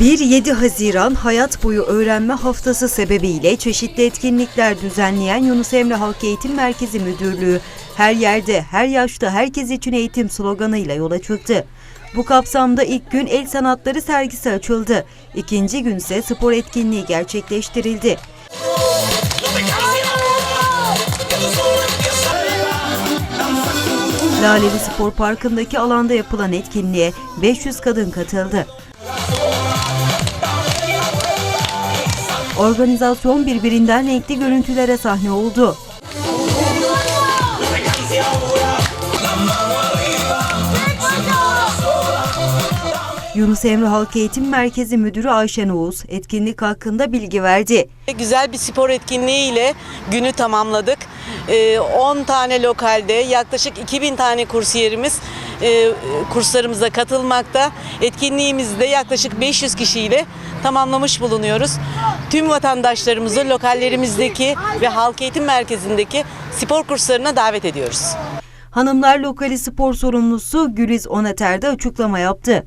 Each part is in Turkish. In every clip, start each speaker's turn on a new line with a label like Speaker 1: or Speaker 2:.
Speaker 1: 1-7 Haziran Hayat Boyu Öğrenme Haftası sebebiyle çeşitli etkinlikler düzenleyen Yunus Emre Halk Eğitim Merkezi Müdürlüğü her yerde, her yaşta, herkes için eğitim sloganıyla yola çıktı. Bu kapsamda ilk gün el sanatları sergisi açıldı. İkinci gün ise spor etkinliği gerçekleştirildi. Laleli Spor Parkı'ndaki alanda yapılan etkinliğe 500 kadın katıldı. Organizasyon birbirinden renkli görüntülere sahne oldu. Yunus Emre Halk Eğitim Merkezi Müdürü Ayşen Oğuz etkinlik hakkında bilgi verdi.
Speaker 2: Güzel bir spor etkinliğiyle günü tamamladık. Ee, 10 tane lokalde yaklaşık 2000 tane kursiyerimiz e, kurslarımıza katılmakta. Etkinliğimizde yaklaşık 500 kişiyle tamamlamış bulunuyoruz. Tüm vatandaşlarımızı lokallerimizdeki ve halk eğitim merkezindeki spor kurslarına davet ediyoruz.
Speaker 1: Hanımlar Lokali Spor Sorumlusu Güliz Onater de açıklama yaptı.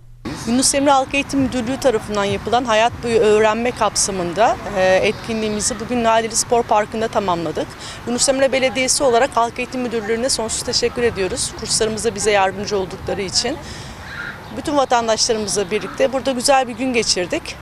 Speaker 3: Yunus Emre Halk Eğitim Müdürlüğü tarafından yapılan hayat boyu öğrenme kapsamında e, etkinliğimizi bugün Nadiri Spor Parkı'nda tamamladık. Yunus Emre Belediyesi olarak Halk Eğitim Müdürlüğü'ne sonsuz teşekkür ediyoruz. Kurslarımızda bize yardımcı oldukları için. Bütün vatandaşlarımızla birlikte burada güzel bir gün geçirdik.